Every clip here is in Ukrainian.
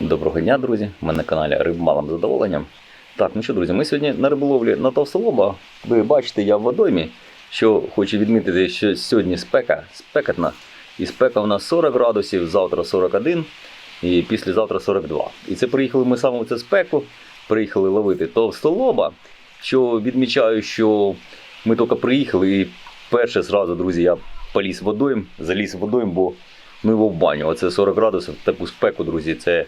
Доброго дня, друзі! Ми на каналі Риб малим задоволенням. Так, ну що, друзі, ми сьогодні на риболовлі на товстолоба. Ви бачите, я в водоймі. Що хочу відмітити, що сьогодні спека, спекотна. І спека у нас 40 градусів, завтра 41 і післязавтра 42. І це приїхали ми саме в цю спеку, приїхали ловити товстолоба. Що відмічаю, що ми тільки приїхали і перше зразу, друзі, я поліз в водойм, заліз водойм, бо ну його в баню. Оце 40 градусів, таку спеку, друзі. Це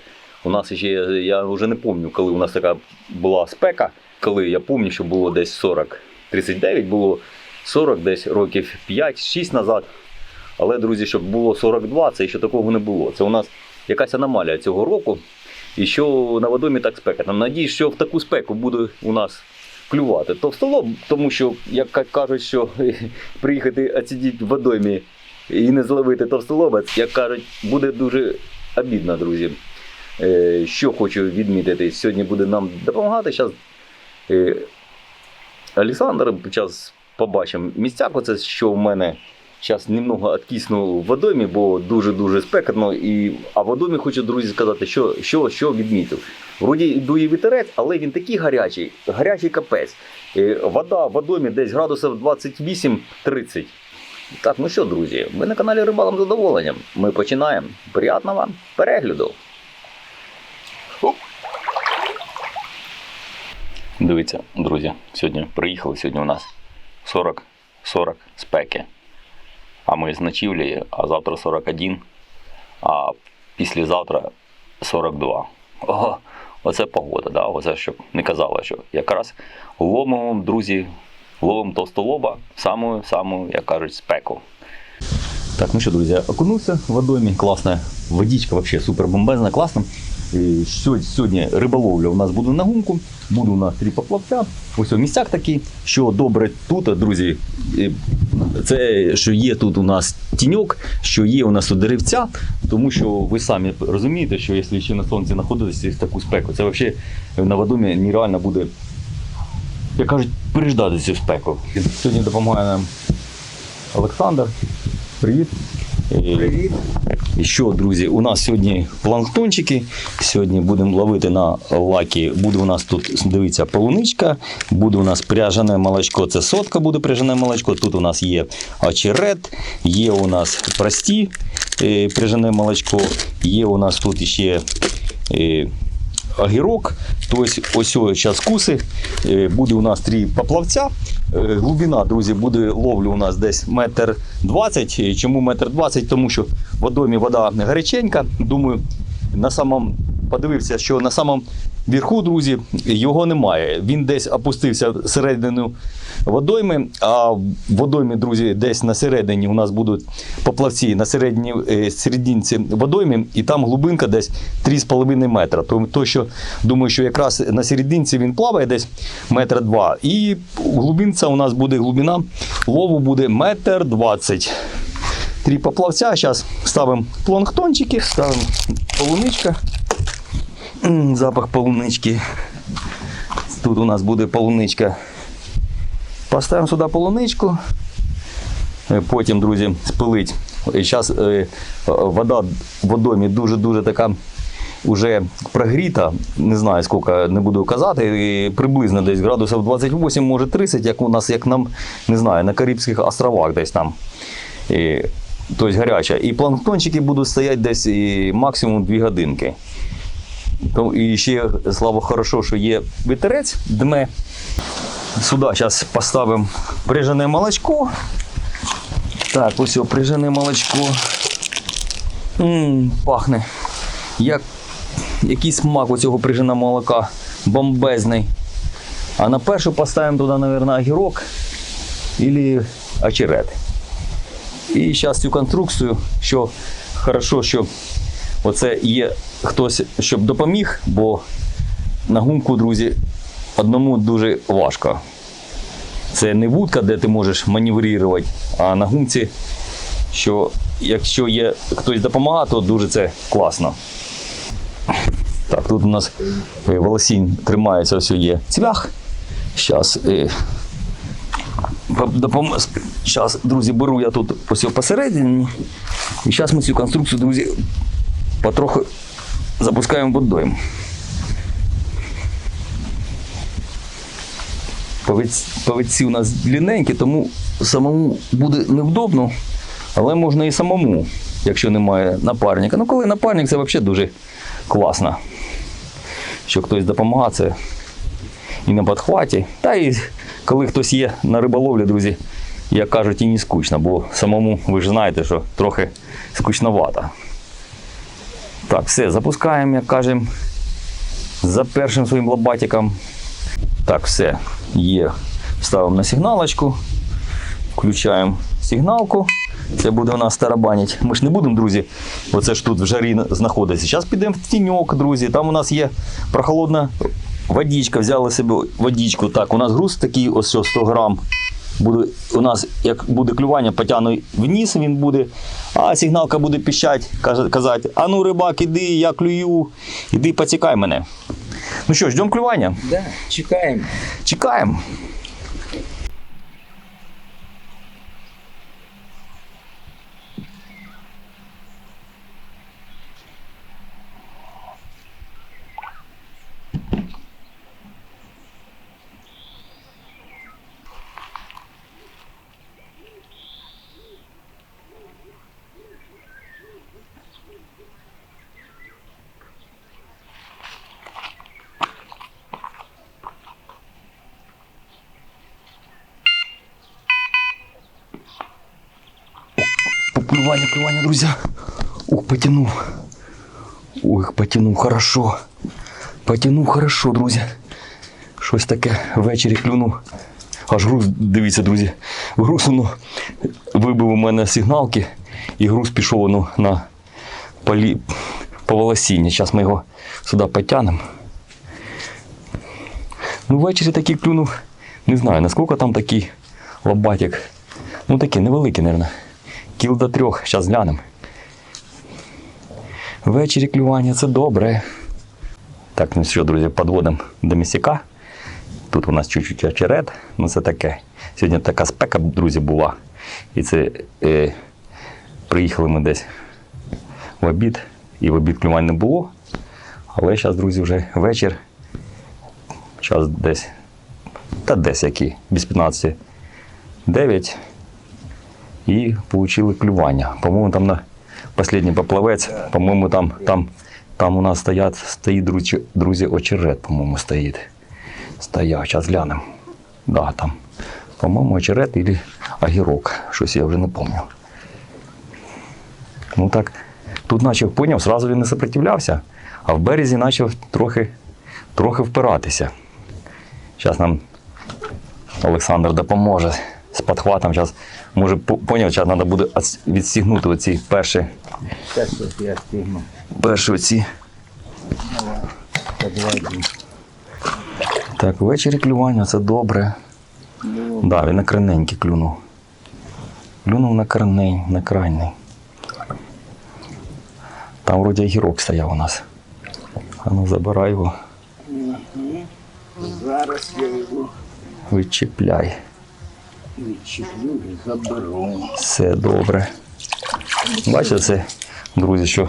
у нас ще, я вже не пам'ятаю, коли у нас така була спека. Коли я пам'ятаю, що було десь 40, 39 було 40 десь років 5-6 назад. Але, друзі, щоб було 42, це ще такого не було. Це у нас якась аномалія цього року. І що на водомі так спека. Нам надіюсь, що в таку спеку буде у нас клювати товстолоб, тому що, як кажуть, що приїхати оцідіть в водоймі і не зловити товстолоба, як кажуть, буде дуже обідно, друзі. Е, Що хочу відмітити, сьогодні буде нам допомагати. Зараз Олександр, зараз побачимо місцяк, оце що в мене зараз немного откисну в водомі, бо дуже-дуже спекотно. І, а в водомі хочу, друзі, сказати, що, що, що відмітив. Вроді дує вітерець, але він такий гарячий, гарячий капець. Е, Вода в водомі десь градусів 28-30. Так, ну що, друзі, ви на каналі Рибалом задоволенням. Ми починаємо. Приятного вам перегляду. Дивіться, друзі, сьогодні приїхали. Сьогодні у нас 40 40 спеки. А ми з ночівлі, а завтра 41, а післязавтра 42. Ого, оце погода, да? оце щоб не казали, що якраз ловимо, друзі, ловимо товстолоба самою, як кажуть, спеку. Так, ну що, друзі, окунувся в водоймі, класна водичка, взагалі супер бомбезна, класна. І Сьогодні, риболовля у нас буде на гумку, буде у нас три поплавця. Ось о, місцяк такий, що добре тут, друзі. Це що є тут у нас тіньок, що є у нас у деревця, тому що ви самі розумієте, що якщо ще на сонці знаходитися в таку спеку, це взагалі на водомі нереально буде, як кажуть, переждати цю спеку. Сьогодні допомагає нам Олександр. Привіт. І що, друзі, у нас сьогодні планктончики. Сьогодні будемо ловити на лакі. Буде у нас тут, дивіться, полуничка, буде у нас пряжене молочко, це сотка буде пряжене молочко. Тут у нас є очерет, є у нас прості е, пряжене молочко, є у нас тут ще. Е, огірок. Тобто ось зараз куси. Е, Буде у нас три поплавця. Е, Глибина, друзі, буде ловлю у нас десь метр двадцять. Чому метр двадцять? Тому що в водомі вода гаряченька. Думаю, на самому подивився, що на самому верху, друзі, його немає. Він десь опустився всередину водойми, а в водоймі, друзі, десь на середині у нас будуть поплавці на середній е, серединці водойми, і там глибинка десь 3,5 метра. То, то що думаю, що якраз на серединці він плаває десь метр два. І глибинця у нас буде глибина лову буде метр двадцять. Три поплавця. Зараз ставимо планктончики, ставимо полуничка. Запах полунички. Тут у нас буде полуничка. Поставимо сюди полуничку. Е, Потім, друзі, спилить. Зараз вода в водомі дуже-дуже така вже прогріта. Не знаю, скільки не буду казати. Приблизно десь градусів 28, може 30, як у нас, як нам, не знаю, на Карибських островах десь там. Тобто гаряча. І планктончики будуть стояти десь і максимум 2 годинки. То, і ще, слава хорошо, що є вітерець дме. Сюди зараз поставимо прижане молочко. Так, ось о, прижане молочко. М, пахне. Як, який смак у цього приженого молока. Бомбезний. А на першу поставимо туди, мабуть, огірок або очерет. І зараз цю конструкцію, що хорошо, що оце є хтось, щоб допоміг, бо на гумку, друзі, одному дуже важко. Це не вудка, де ти можеш маневрувати, а на гумці, що якщо є хтось допомагає, то дуже це класно. Так, тут у нас е, волосінь тримається, ось є цвях. Зараз, е. Зараз, друзі, беру я тут посередині. І зараз ми цю конструкцію, друзі, потроху запускаємо. Повиць- Повідці у нас длинненькі, тому самому буде невдобно, але можна і самому, якщо немає напарника. Ну, коли напарник, це взагалі дуже класно. Що хтось допомагає, це і на підхваті. Та і коли хтось є на риболовлі, друзі, як кажуть, і не скучно, бо самому ви ж знаєте, що трохи скучновато. Так, все, запускаємо, як кажемо, за першим своїм лобатиком. Так, все, є. Ставимо на сигналочку, включаємо сигналку. Це буде у нас тарабанить. Ми ж не будемо, друзі, оце ж тут в жарі знаходитися. Зараз підемо в тіньок, друзі. Там у нас є прохолодна водичка. Взяли собі водичку. Так, у нас груз такий, ось що 100 грам. Буде, у нас, як буде клювання, потягну вниз він буде, а сигналка буде піщать, казати, а ну рибак, іди, я клюю, іди поцікай мене. Ну що, ждемо клювання? Да, чекаємо. Чекаємо. Поплювання, плювання, друзі. Ух, потянув. Ох, потянув хорошо. Потянув хорошо, друзі. Щось таке ввечері клюнув. Аж груз, дивіться, друзі. Груз воно вибив у мене сигналки, і груз пішов воно на полі, по волосінні. Зараз ми його сюди потягнемо. Ну, ввечері такий клюнув. Не знаю, наскільки там такий лобатик. Ну такий невеликий, мабуть. Кіл до трьох, зараз глянемо. Ввечері клювання це добре. Так, ну що, друзі, підводимо до місяка. Тут у нас чуть-чуть очерет, ну це таке. Сьогодні така спека, друзі, була. І це е, приїхали ми десь в обід, і в обід клювань не було. Але зараз, друзі, вже вечір. Час десь. Та десь який, без 15. 9 і отримали клювання. По-моєму, там на останній поплавець, по-моєму, там, там, там у нас стоять, стоїть, друзі, друзі, очерет, по-моєму, стоїть. Стояв, зараз глянемо. Да, там, по-моєму, очерет або агірок. Щось я вже не пам'ятаю. Ну так, тут почав поняв, зразу він не сопротивлявся, а в березі почав трохи, трохи впиратися. Зараз нам Олександр допоможе з підхватом. Зараз, може, поняв, зараз треба буде відстігнути оці перші, я перші оці. Так, ввечері клювання, це добре. Ну, Да, він на крайненький клюнув. Клюнув на крайнень, на крайний. Там вроді огірок стояв у нас. А ну забирай його, зараз я його відчіпляй. Відчіплю і заберу. Все добре. Бачите, це, друзі, що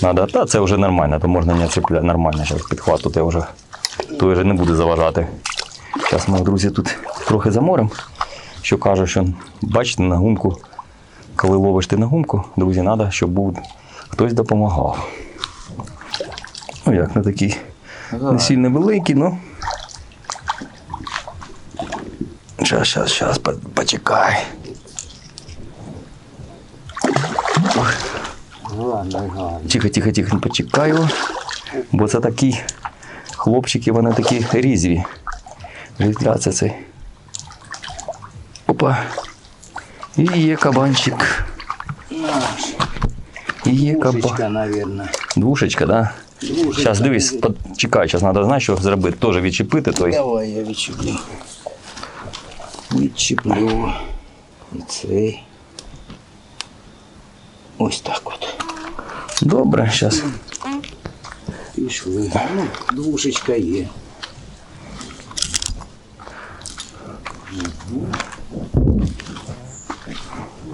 треба. Та це вже нормально, то можна не цепляти. Нормально, зараз підхват тут вже, то вже не буде заважати. Зараз ми, друзі, тут трохи заморимо. Що каже, що бачите, на гумку, коли ловиш ти на гумку, друзі, треба, щоб був хтось допомагав. Ну як, не такий не сильно великий, ну. Щас, щас, щас, по- почекай. Тихо, тихо, тихо, почекаю. Бо це такі хлопчики, вони такі різві. Різляться цей. Опа. І є кабанчик. І є кабан. Пушечка, наверное. Двушечка, да? Двушечка. Зараз дивись, почекай, зараз треба, знаєш, що зробити? Теж відчепити той. Давай я відчіплю. Відчіплю. І цей. Ось так от. Добре, зараз. Пішли. Ну, двушечка є.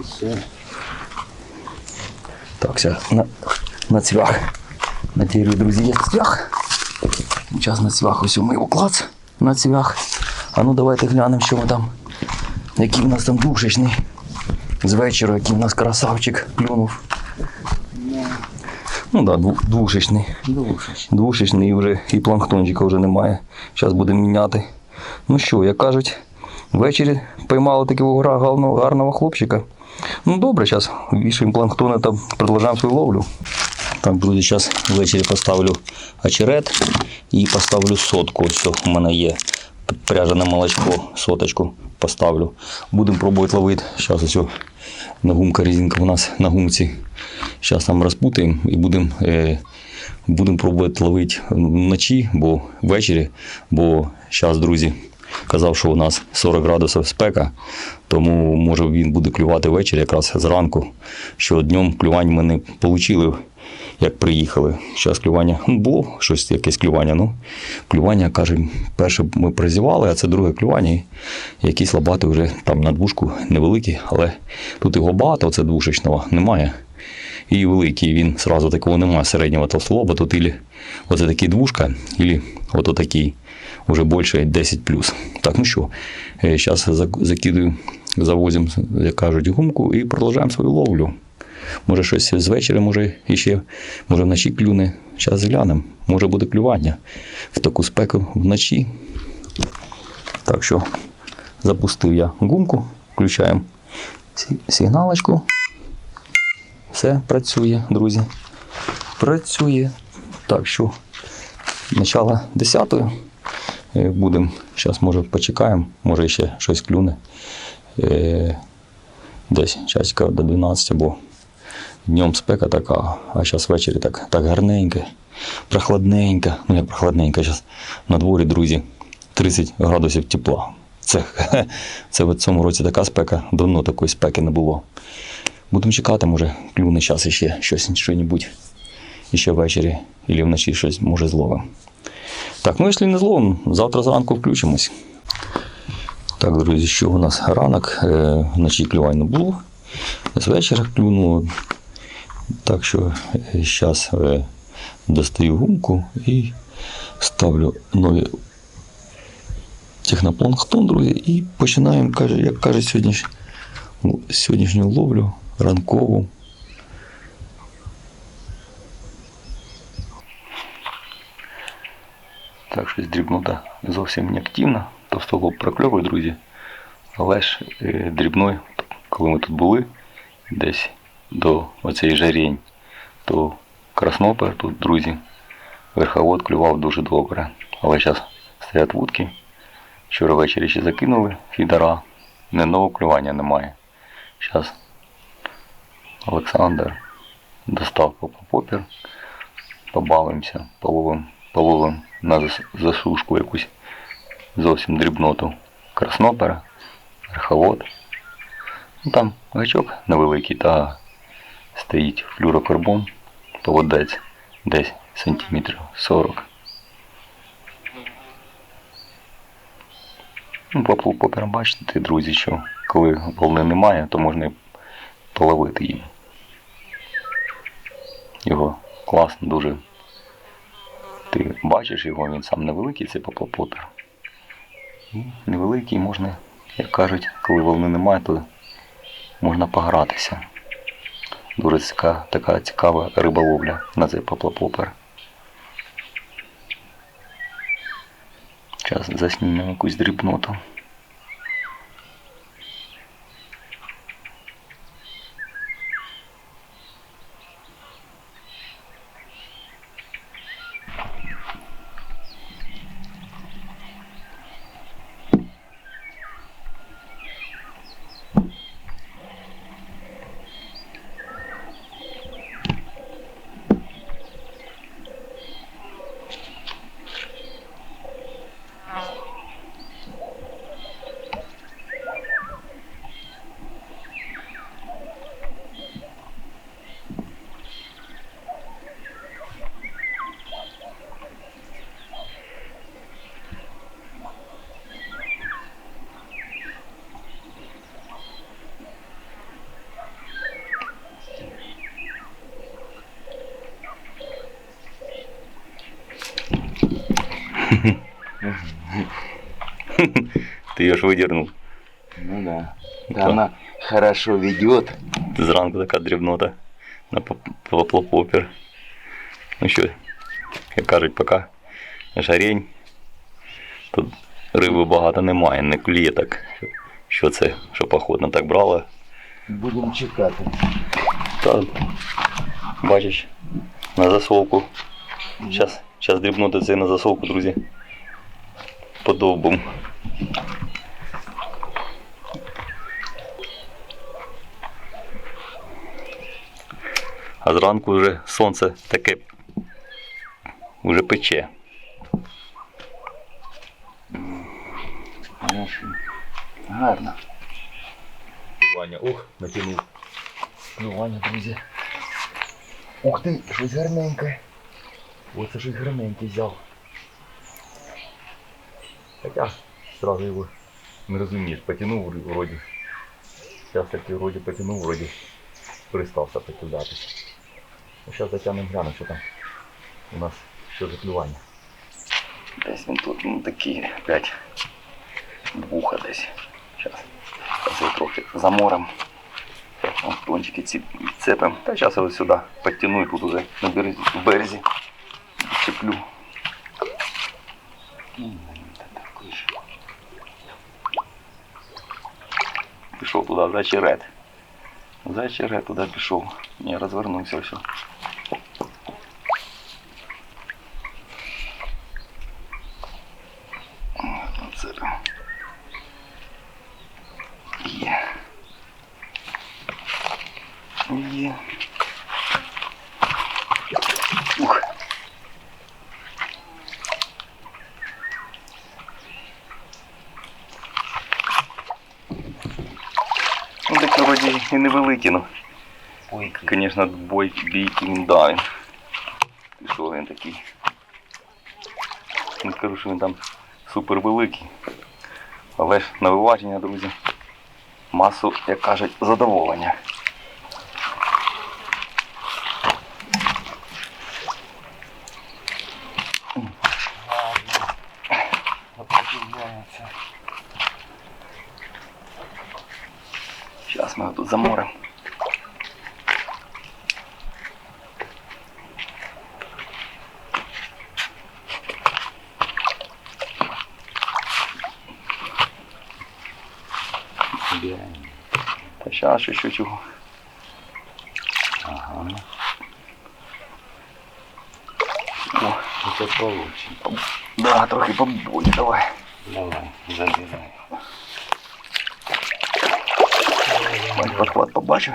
Все. Так, все, на, на цвях. На тірі, друзі, є цвях. Зараз на цвях ось ми його клац на цвях. А ну давайте глянемо, що ми там. Який в нас там душечний. З вечора, який в нас красавчик клюнув. Ну так, да, двушечний. Двушечний і вже і планктончика вже немає. Зараз будемо міняти. Ну що, як кажуть, ввечері поймали такого гарного, гарного хлопчика. Ну добре, зараз вішаємо планктони та продовжуємо свою ловлю. Так, друзі, зараз ввечері поставлю очерет і поставлю сотку. Ось у мене є пряжене молочко, соточку поставлю. Будемо пробувати ловити. Зараз ось на гумка у нас на гумці. Зараз там розпутаємо і будемо е, будемо пробувати ловити вночі, бо ввечері, бо зараз, друзі, казав, що у нас 40 градусів спека, тому може він буде клювати ввечері, якраз зранку, що днем клювань ми не отримали, як приїхали. Зараз клювання було щось, якесь клювання. Ну, клювання, каже, перше ми призівали, а це друге клювання. І якісь лопати вже там на двушку невеликі, але тут його багато, це двушечного немає. І великий він зразу такого немає середнього толстолоба, тут ілі оце такий двушка, ілі ото такий вже більше 10 Так, ну що, зараз закидую, завозимо, як кажуть, гумку і продовжуємо свою ловлю. Може щось з вечора, може іще, може вночі клюне. Зараз глянемо. Може буде клювання в таку спеку вночі. Так що запустив я гумку, включаємо сигналочку. Все працює, друзі. Працює. Так що начало 10 будемо. Зараз, може, почекаємо, може ще щось клюне. Е, Десь часика до 12, бо днем спека така, а зараз ввечері так, так гарненько, прохладненько. Ну як прохладненько, зараз на дворі, друзі, 30 градусів тепла. Це, це в цьому році така спека, давно такої спеки не було. Будемо чекати, може, клюне зараз іще щось, що-небудь. Іще ввечері або вночі щось може зловимо. Так, ну якщо не зловимо, завтра зранку включимось. Так, друзі, що у нас ранок, е, вночі клювань не було. З вечора клюнуло. Так що зараз е, достаю гумку і ставлю нові технопланктон, друзі, і починаємо, каже, як каже сьогодніш, ну, сьогоднішню ловлю ранкову. Так, щось дрібнота зовсім не активна. Товстолоб прокльовує, друзі. Але ж е, дрібною, коли ми тут були, десь до оцеї жарень, то краснопер тут, друзі, верховод клював дуже добре. Але зараз стоять вудки. Вчора ввечері ще закинули фідера. Не нового клювання немає. Зараз Олександр достав попір, побавимося, половим, половим на засушку якусь зовсім дрібноту краснопера, верховод. Ну, там гачок невеликий та стоїть флюрокарбон, поводець десь сантиметрів 40. Ну, по по- бачите, друзі, що коли волни немає, то можна половити її. Його класно дуже. Ти бачиш його, він сам невеликий, це поплопотер. І невеликий можна, як кажуть, коли волни немає, то можна погратися. Дуже цікава, така цікава риболовля на цей поплопопер. Зараз заснімемо якусь дрібноту. Ти її ж видірнув. Ну да. Да. Она хорошо ведет. Зранку така дрібнота на поплопопер. Ну що, як кажуть, поки жарень. Тут риби багато немає, не клює так. Що це, що походно так брала. Будем чекати. Та, бачиш, на засолку. Зараз, дрібнути це на засолку, друзі. Подовбом. А зранку вже сонце таке вже пече. Гарно. Ваня, ух, натягнув. Клювання, друзі. Ух ти, щось гарненьке. Оце щось гарненьке взяв. Хоча сразу його не розумієш, потянув вр- вроді. Зараз таки вроді потянув, вроді перестався покидатись. Ну, зараз затягнемо глянемо, що там у нас що за клювання. Десь він тут ну, такий опять вуха десь. Зараз. Його трохи заморем. Вон Пончики ці цепим. Та зараз його сюди підтягну і тут уже на березі, березі чеплю. Пішов туди, за черед. За черед туди пішов. Ні, розвернувся все. Оце. Є. Є. такі вроді і невеликі, ну. Звісно, бой бійки він да, він. що він такий. Не скажу, що він там супер великий. Але ж на виваження, друзі, масу, як кажуть, задоволення. сопротивляется. Зараз ми його тут заморимо. Убираем. Та зараз ще що чого. Ага. О, Это получим. да, трохи поболі, давай. Давай, забирай. Бать, подхват побачив.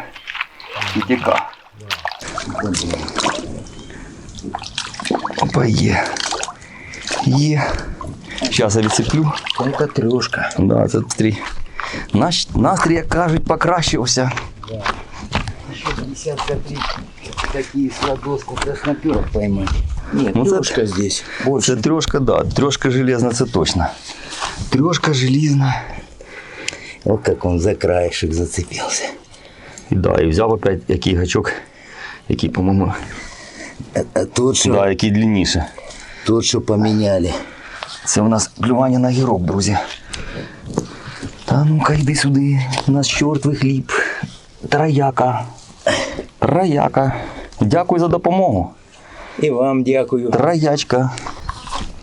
І тіка. Опа, є. Є. Зараз я відсиплю. Это трешка. Да, це три. Наш настрій, як кажуть, покращився. Еще десятка три такие сладоску красноперок поймать. Нет, Ну, это- трешка здесь. Больше. Це трьошка, да. Трьошка железна, це точно. Трьошка железна. Вот как он за краешек зацепился. Да, і взяв опять який гачок, який, по-моєму, А, а тот, что, да, який длинніше. тот, что поменяли. Це у нас клювання на гірок, друзі. Та ну-ка йди сюди. У нас чортовий хліб. Трояка. Трояка. Дякую за допомогу. И вам дякую. Троячка.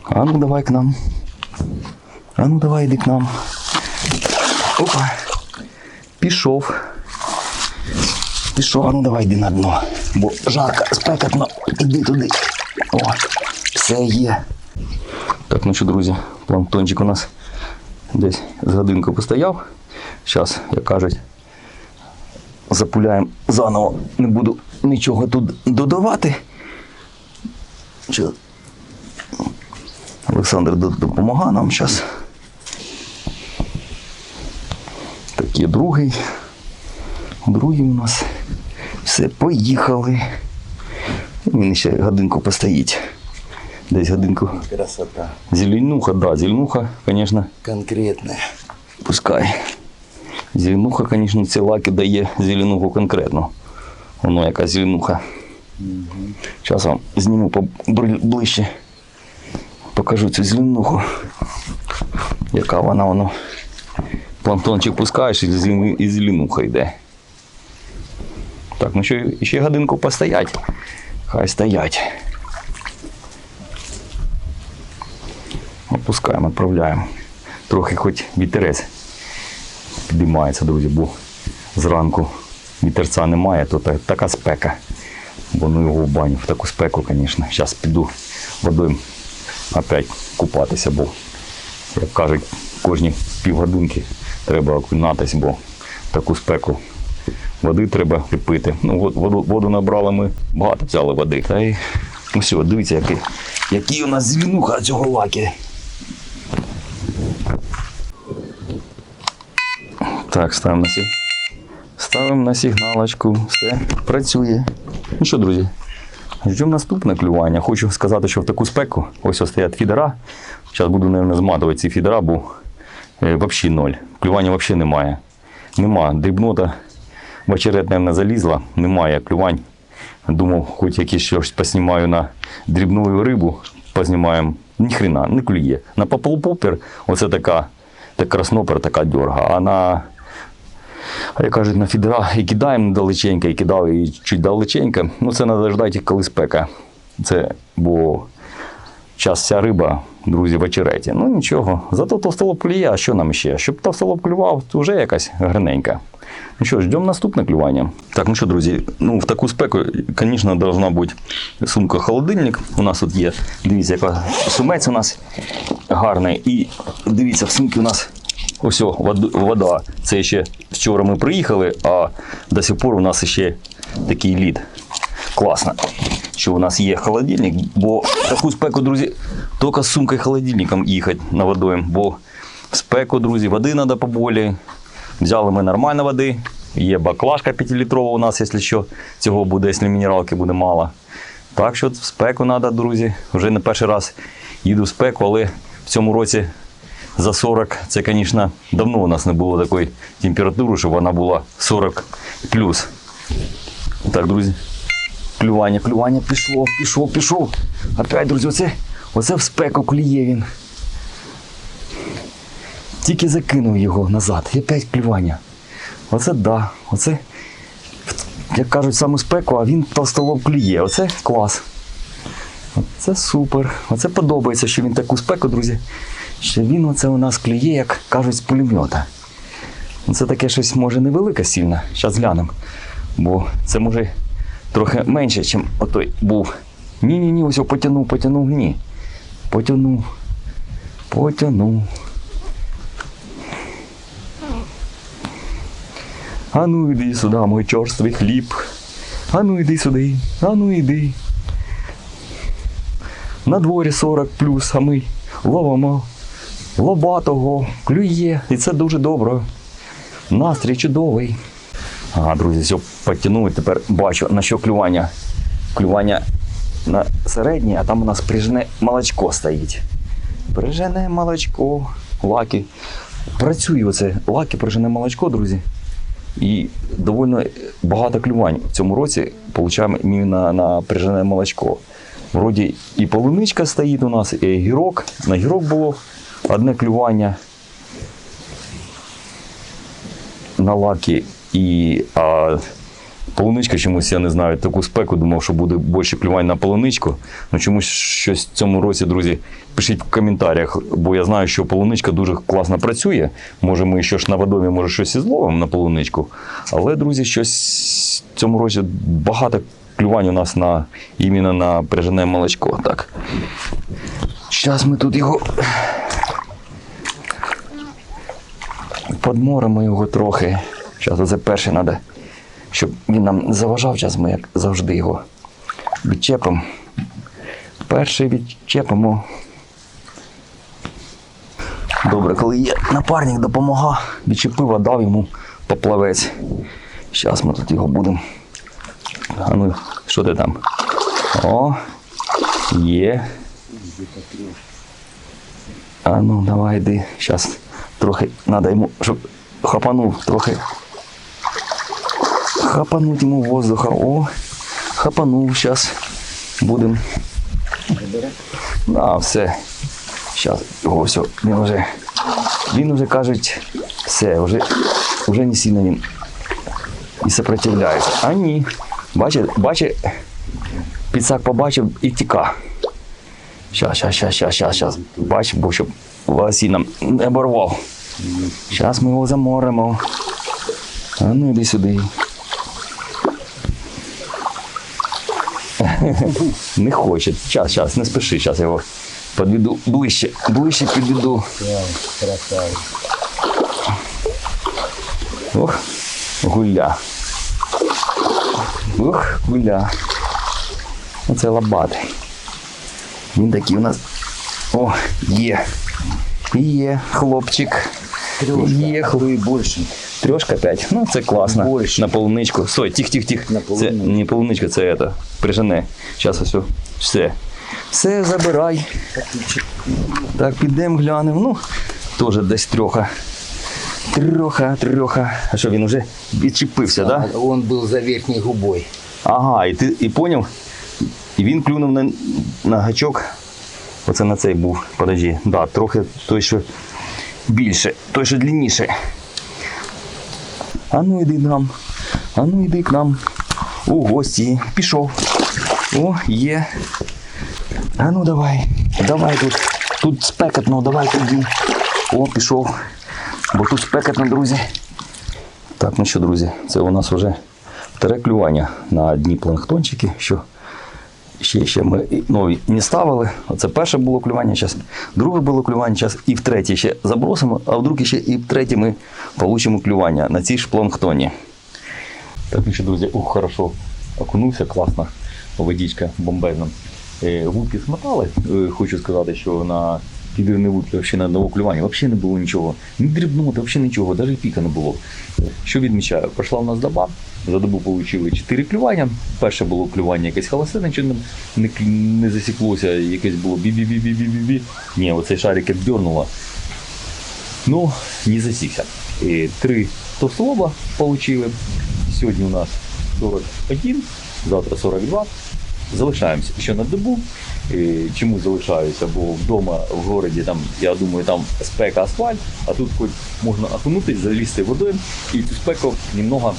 А ну давай к нам. А ну давай йди к нам. Опа. Пішов. Пішов, а ну давай йди на дно. Бо жарко, спекотно. Іди туди. О, все є. Так, ну що, друзі, планктончик у нас десь з годинку постояв. Зараз, як кажуть, запуляємо заново. Не буду нічого тут додавати. Олександр допомагає нам зараз. Так, є другий. Другий у нас. Все, поїхали. Він ще годинку постоїть. Десь годинку. Красота. Зеленуха, да, зеленуха, звісно, Конкретная. пускай. Зеленуха, звісно, ці лаки дає зеленуху конкретно. Воно яка зеленуха. Зараз вам зніму ближче. покажу цю зеленуху. Яка вона воно. Планктончик пускаєш і зеленуха йде. Так, ну що, ще годинку постоять. Хай стоять. Опускаємо, відправляємо. Трохи хоч вітерець підіймається, друзі, бо зранку вітерця немає, то така спека. Бо ну його в баню, в таку спеку, звісно. Зараз піду водою опять купатися, бо, як кажуть, кожні півгодинки треба окунатись, бо таку спеку води треба пити. Ну, воду, воду набрали ми, багато взяли води. Та й ну все, дивіться, який, який у нас звінуха цього лаки. Так, ставимо на сиг... Ставимо на сигналочку. Все, працює. Ну що, друзі, ждемо наступне клювання. Хочу сказати, що в таку спеку ось ось стоять фідера. Зараз буду, мабуть, зматувати ці фідера, бо е, взагалі ноль. Клювання взагалі немає. Нема. Дрібнота в очерет, мабуть, залізла, немає клювань. Думав, хоч якесь щось поснімаю на дрібну рибу, познімаємо. Ніхрена, не клює. На поплопопер оце така, так краснопер, така дьорга. А на як кажуть, на фідера і кидаємо далеченько, і кидали і чуть далеченько. Ну це треба ждати, коли спека. Це бо час вся риба, друзі, в очереті. Ну нічого. Зато товстолоб клює, а що нам ще? Щоб товстолоб клював, то вже якась гриненька. Ну що, ждемо наступне клювання. Так, ну що, друзі, ну в таку спеку, звісно, должна бути сумка-холодильник. У нас тут є, дивіться, яка сумець у нас гарний. І дивіться, в сумці у нас ось вода. Це ще вчора ми приїхали, а до сих пор у нас ще такий лід. Класно, що у нас є холодильник, бо таку спеку, друзі, тільки з сумкою холодильником їхати на водою, бо спеку, друзі, води треба поболі. Взяли ми нормально води. Є баклажка 5-літрова у нас, якщо що, цього буде, якщо мінералки буде мало. Так що в спеку треба, друзі. Вже не перший раз їду в спеку, але в цьому році за 40. Це, звісно, давно у нас не було такої температури, щоб вона була 40 плюс. Так, друзі. Клювання, клювання пішло, пішов, пішов. Опять, друзі, оце, оце в спеку клює він. Тільки закинув його назад. І опять клювання. Оце да. Оце, як кажуть, саме спеку, а він товстолоб клює. Оце клас. Це супер. Оце подобається, що він таку спеку, друзі. Що він оце у нас клює, як кажуть, з пулемета. Ну, Це таке щось може невелике сильно. Зараз глянемо. Бо це може трохи менше, ніж отой був. Ні-ні-ні, ось потягнув, потягнув, ні. Потягнув. Потягнув. А ну йди сюди, мой чорствий хліб. А ну йди сюди, а ну йди. На дворі 40 плюс, а ми ловимо лобатого, клює. І це дуже добре. Настрій чудовий. Ага, друзі, все потягнули. Тепер бачу, на що клювання. Клювання на середнє, а там у нас прижене молочко стоїть. Прижене молочко, лаки. Працює оце лаки, прижене молочко, друзі. І доволі багато клювань в цьому році получаємо іменно на прижене молочко. Вроді і полуничка стоїть у нас, і гірок. На гірок було одне клювання на лаки. І а, полуничка чомусь, я не знаю, таку спеку думав, що буде більше клювань на полуничку. Ну чомусь щось в цьому році, друзі, пишіть в коментарях, бо я знаю, що полуничка дуже класно працює. Може, ми ще ж на водомі, може, щось і зловимо на полуничку. Але, друзі, щось в цьому році багато клювань у нас на іменно на прижене молочко. Так. Зараз ми тут його подморимо його трохи. Зараз оце перше треба, щоб він нам заважав. Зараз ми як завжди його відчепимо. Перший відчепимо. Добре, коли є напарник допомагав, відчепив, а дав йому поплавець. Зараз ми тут його будемо. А ну, що ти там? О, є. А ну, давай йди. Зараз трохи треба йому, щоб хапанув трохи. Хапануть йому воздуха. О, хапанув зараз. Будемо. А, все. Зараз його все. Він вже. Він вже кажуть, все, вже, вже не сильно він і сопротивляється. А ні. Бачить, бачить, підсак побачив і тіка. Щас, щас, щас, щас, щас, щас. Бач, бо щоб Васі нам не оборвав. Зараз ми його заморимо. А ну іди сюди. Не хоче. Час, час, не спіши, зараз його підведу ближче, ближче підведу. Ох, гуля. Ох, гуля. Оце лабатий. Він такий у нас. О, є. Є, хлопчик. Є, хлоп. больше. Трьошка п'ять. Ну, це класно. Больше. На полуничку. Стой, тих, тих, тих. На Це полуничку. не полуничка, це это. Прижене. Зараз все. Все. Все, забирай. Так, підемо глянемо. Ну, теж десь трьоха. Трьоха, трьоха. А що, він уже відчепився, так? Да? А Он был за верхней губой. Ага, і ти і поняв? І він клюнув на, на гачок. Оце на цей був. Подожди. Да, трохи той, що більше, той, що длинніше. А ну йди нам. А ну йди к нам. У гості. Пішов. О, є. А ну давай. Давай тут. Тут спекотно, давай туди. О, пішов. Бо тут спекотно, друзі. Так, ну що, друзі, це у нас вже вторе на дні планктончики, що ще, ще ми нові не ставили. Оце перше було клювання, час, друге було клювання, зараз і втретє ще забросимо, а вдруг ще і втретє ми получимо клювання на цій ж планктоні. Так, що, друзі, ух, хорошо окунувся, класна водичка бомбезна. Е, Вудки смотали. Е, Хочу сказати, що на підривні вудки взагалі на одного клювання взагалі не було нічого. Ні дрібноти, взагалі нічого, навіть піка не було. Що відмічаю? Пройшла у нас доба, за добу отримали 4 клювання. Перше було клювання якесь холосте, нічого не, не, засіклося, якесь було бі-бі-бі-бі-бі-бі. Ні, оцей шарик як. Ну, не засікся. І Три товстолоба отримали. Сьогодні у нас 41, завтра 42. Залишаємося ще на добу. Чому залишаюся? Бо вдома в городі там, я думаю, там спека асфальт, а тут хоч можна окунутися, залізти водою і цю спеку немного,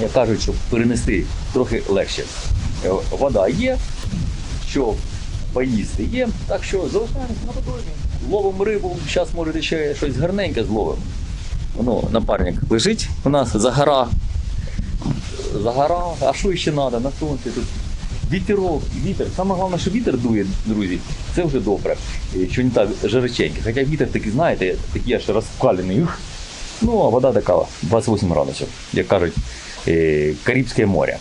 як кажуть, щоб перенести трохи легше. Е, Вода є, що поїсти є, так що залишаємося на водоймі. Ловимо рибу, зараз може ще щось гарненьке зловимо. Воно напарник лежить у нас, загора. Загора, а що ще треба на сонці тут? Вітерок, вітер. Саме головне, що вітер дує, друзі, це вже добре. Що не так жариченький. Хоча вітер такий, знаєте, такий аж розкалений. Ух. Ну, а вода така 28 градусів, як кажуть, е, Карибське море.